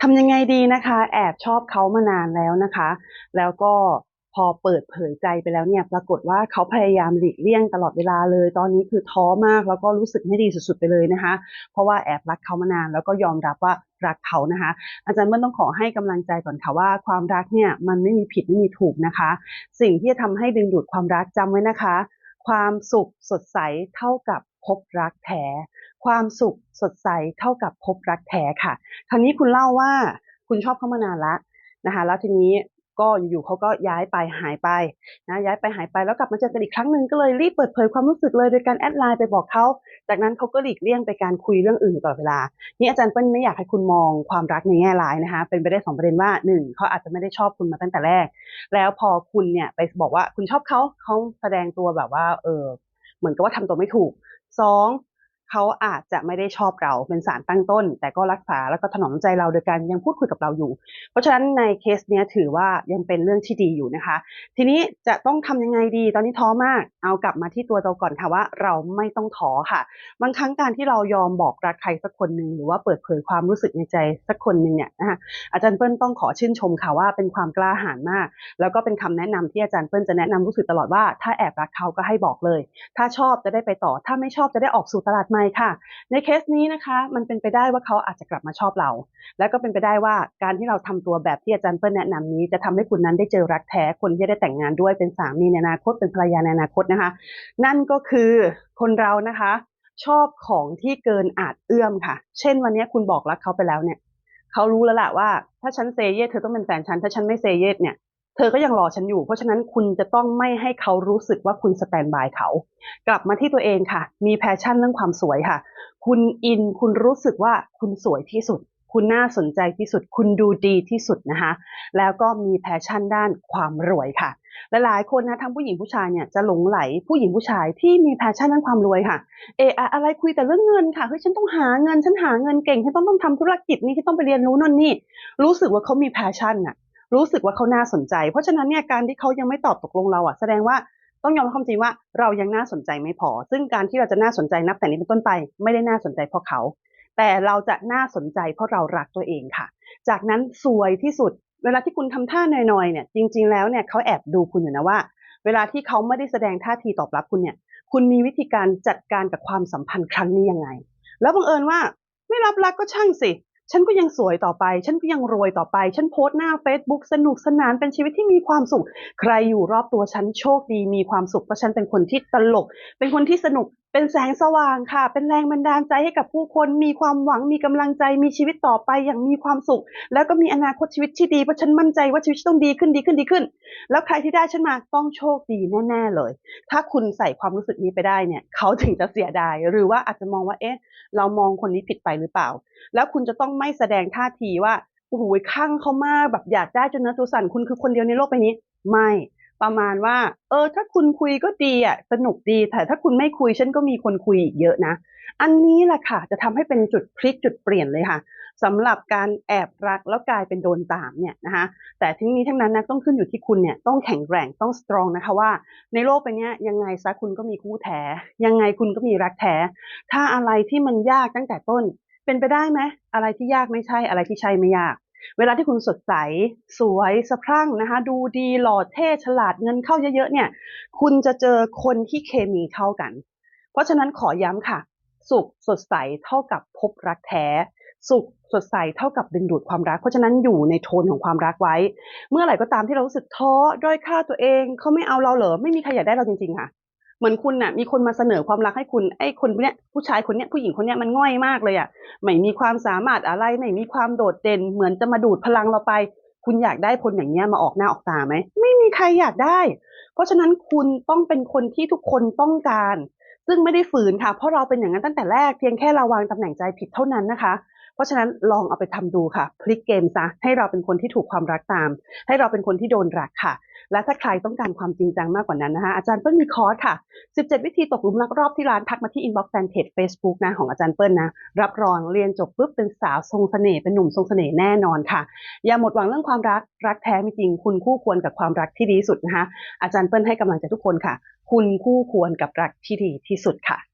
ทำยังไงดีนะคะ แอบชอบเขามานานแล้วนะคะ แล้วก็พอเปิดเผยใจไปแล้วเนี่ยปรากฏว่าเขาพยายามหลีกเลี่ยงตลอดเวลาเลย ตอนนี้คือท้อมากแล้วก็รู้สึกไม่ดีสุดๆไปเลยนะคะ เพราะว่าแอบรักเขามานานแล้วก็ยอมรับว่ารักเขานะคะ อาจารย์เบิ้ลต้องขอให้กำลังใจก่อนค่ะว่าความรักเนี่ยมันไม่มีผิดไม่มีถูกนะคะ สิ่งที่จะทำให้ดึงดูดความรักจำไว้นะคะ ความสุขสดใสเท่ากับพบรักแท้ ความสุขสดใสเท่ากับพบรักแท้ค่ะคราวนี้คุณเล่าว่าคุณชอบเขามานานละนะคะแล้วทีนี้ก็อยู่ๆเขาก็ย้ายไปหายไปนะย้ายไปหายไปแล้วกลับมาเจอกันอีกครั้งหนึ่งก็เลยรีบเปิดเผยความรู้สึกเลยโดยการแอดไลน์ไปบอกเขาจากนั้นเขาก็หลีกเลี่ยงไปการคุยเรื่องอื่นตลอดเวลานี่อาจารย์เปิ้ลไม่อยากให้คุณมองความรักในแง่ร้ายนะคะ เป็นไปได้สองประเด็นว่าหนึ่งเขาอาจจะไม่ได้ชอบคุณมาตั้งแต่แรก แล้วพอคุณเนี่ยไปบอกว่าคุณชอบเขาเขาแสดงตัวแบบว่าเออเหมือนกับว่าทำตัวไม่ถูกสอง เขาอาจจะไม่ได้ชอบเราเป็นสารตั้งต้น แต่ก็รักษาแล้วก็ถนอมใจเราโดยการยังพูดคุยกับเราอยู่ เพราะฉะนั้นในเคสเนี้ยถือว่ายังเป็นเรื่องที่ดีอยู่นะคะ ทีนี้จะต้องทำยังไงดีตอนนี้ท้อมาก เอากลับมาที่ตัวเราก่อนค่ะว่าเราไม่ต้องท้อค่ะ บางครั้งการที่เรายอมบอกรักใครสักคนหนึ่งหรือว่าเปิดเผยความรู้สึกในใจสักคนหนึ่งเนี่ยนะคะอาจารย์เปิ้ลต้องขอชื่นชมค่ะว่าเป็นความกล้าหาญมาก แล้วก็เป็นคำแนะนำที่อาจารย์เปิ้ลจะแนะนำรู้สึกตลอดว่าถ้าแอบรักเขาก็ให้บอกเลย ถ้าชอบจะได้ไปต่อ ถ้าไม่ชอบจะได้ออกสู่ตลาดใหม่ค่ะ ในเคสนี้นะคะ มันเป็นไปได้ว่าเขาอาจจะกลับมาชอบเรา แล้วก็เป็นไปได้ว่าการที่เราทำตัวแบบที่อาจารย์เปิ้ลแนะนำนี้ จะทำให้คุณนั้นได้เจอรักแท้คนที่ได้แต่งงานด้วยเป็นสามีในอนาคตเป็นภรรยาในอนาคตนะคะ นั่นก็คือคนเรานะคะ ชอบของที่เกินอาจเอื้อมค่ะ เช่น วันนี้คุณบอกรักเขาไปแล้วเนี่ยเขารู้แล้วแหละว่า ถ้าฉันเซเยสเธอต้องเป็นแฟนฉันถ้าฉันไม่เซเยสเนี่ย ธอก็ยังรอฉันอยู่ เพราะฉะนั้นคุณจะต้องไม่ให้เขารู้สึกว่าคุณสแตนบายเขา กลับมาที่ตัวเองค่ะ มีแพชชั่นเรื่องความสวยค่ะ คุณอินคุณรู้สึกว่าคุณสวยที่สุด คุณน่าสนใจที่สุด คุณดูดีที่สุดนะคะ แล้วก็มีแพชชั่นด้านความรวยค่ะหลายๆคนนะทั้งผู้หญิงผู้ชายเนี่ยจะหลงไหลผู้หญิงผู้ชายที่มีแพชชั่นด้านความรวยค่ะ เอออะไรคุยแต่เรื่องเงินค่ะเฮ้ยฉันต้องหาเงินฉันหาเงินเก่งฉันต้องต้องทำธุรกิจนี้ฉันต้องไปเรียนรู้นั่นนี่รู้สึกว่าเขามีแพชชั่นน่ะ รู้สึกว่าเขาน่าสนใจ เพราะฉะนั้นเนี่ยการที่เขายังไม่ตอบตกลงเราอะแสดงว่าต้องยอมรับความจริงว่าเรายังน่าสนใจไม่พอ ซึ่งการที่เราจะน่าสนใจนับแต่นี้เป็นต้นไปไม่ได้น่าสนใจเพราะเขา แต่เราจะน่าสนใจเพราะเรารักตัวเองค่ะ จากนั้นสวยที่สุด เวลาที่คุณทำท่าหน่อยๆเนี่ยจริง ๆแล้วเนี่ยเขาแอบดูคุณอยู่นะว่า เวลาที่เขาไม่ได้แสดงท่าทีตอบรับคุณเนี่ย คุณมีวิธีการจัดการกับความสัมพันธ์ครั้งนี้ยังไง แล้วบังเอิญว่าไม่รับรักก็ช่างสิ ฉันก็ยังสวยต่อไป ฉันก็ยังรวยต่อไป ฉันโพสต์หน้า Facebook สนุกสนานเป็นชีวิตที่มีความสุข ใครอยู่รอบตัวฉันโชคดีมีความสุขเพราะฉันเป็นคนที่ตลก เป็นคนที่สนุก เป็นแสงสว่างค่ะ เป็นแรงบันดาลใจให้กับผู้คน มีความหวัง มีกำลังใจ มีชีวิตต่อไปอย่างมีความสุข แล้วก็มีอนาคตชีวิตที่ดี เพราะฉันมั่นใจว่าชีวิตต้องดีขึ้นดีขึ้นดีขึ้น แล้วใครที่ได้ฉันมาต้องโชคดีแน่ๆเลย ถ้าคุณใส่ความรู้สึกนี้ไปได้เนี่ย เขาถึงจะเสียดาย หรือว่าอาจจะมองว่า เอ๊ะ เรามองคนนี้ผิดไปหรือเปล่า แล้วคุณจะต้องไม่แสดงท่าทีว่าโอ้โหข้างเขามากแบบอยากได้จนเนื้อตัวสั่นคุณคือคนเดียวในโลกใบนี้ ไม่ประมาณว่า เออ ถ้าคุณคุยก็ดีอะสนุกดี แต่ถ้าคุณไม่คุยฉันก็มีคนคุยอีกเยอะนะ อันนี้แหละค่ะ จะทำให้เป็นจุดพลิกจุดเปลี่ยนเลยค่ะสำหรับการแอบรักแล้วกลายเป็นโดนตามเนี่ยนะคะแต่ทั้งนี้ทั้งนั้นนะต้องขึ้นอยู่ที่คุณเนี่ยต้องแข็งแกร่งต้องสตรองนะคะว่า ในโลกใบนี้ยังไงซะคุณก็มีคู่แท้ยังไงคุณก็มีรักแท้ถ้าอะไรที่มันยากตั้งแต่ต้น เป็นไปได้ไหมอะไรที่ยากไม่ใช่อะไรที่ใช่ไม่ยาก เวลาที่คุณสดใส สวยสะพรั่งนะคะ ดูดีหล่อเท่ฉลาดเงินเข้าเยอะๆเนี่ย คุณจะเจอคนที่เคมีเข้ากัน เพราะฉะนั้นขอย้ำค่ะ สุขสดใสเท่ากับพบรักแท้ สุขสดใสเท่ากับดึงดูดความรัก เพราะฉะนั้นอยู่ในโทนของความรักไว้ เมื่อไหร่ก็ตามที่เรารู้สึกท้อด้อยค่าตัวเองเขาไม่เอาเราเหรอไม่มีใครอยากได้เราจริงๆค่ะ เหมือนคุณน่ะ มีคนมาเสนอความรักให้คุณไอ้คนเนี้ยผู้ชายคนเนี้ยผู้หญิงคนเนี้ยมันง่อยมากเลยอะไม่มีความสามารถอะไรไม่มีความโดดเด่น เหมือนจะมาดูดพลังเราไป คุณอยากได้คนอย่างเนี้ยมาออกหน้าออกตาไหมไม่มีใครอยากได้ เพราะฉะนั้นคุณต้องเป็นคนที่ทุกคนต้องการ ซึ่งไม่ได้ฝืนค่ะ เพราะเราเป็นอย่างนั้นตั้งแต่แรกเพียงแค่เราวางตำแหน่งใจผิดเท่านั้นนะคะเพราะฉะนั้นลองเอาไปทำดูค่ะ พลิกเกมซะให้เราเป็นคนที่ถูกความรักตาม ให้เราเป็นคนที่โดนรักค่ะ และถ้าใครต้องการความจริงจังมากกว่านั้นนะคะอาจารย์เปิ้ลมีคอร์สค่ะ 17 วิธีตกหลุมรักรอบที่ร้านทักมาที่อินบ็อกซ์แฟนเพจ Facebook นะของอาจารย์เปิ้ลนะรับรองเรียนจบปุ๊บเป็นสาวทรงเสน่ห์เป็นหนุ่มทรงเสน่ห์แน่นอนค่ะอย่าหมดหวังเรื่องความรักรักแท้ไม่จริง คุณคู่ควรกับความรักที่ดีสุดนะคะอาจารย์เปิ้ลให้กำลังใจทุกคนค่ะ คุณคู่ควรกับรักที่ดีที่สุดค่ะ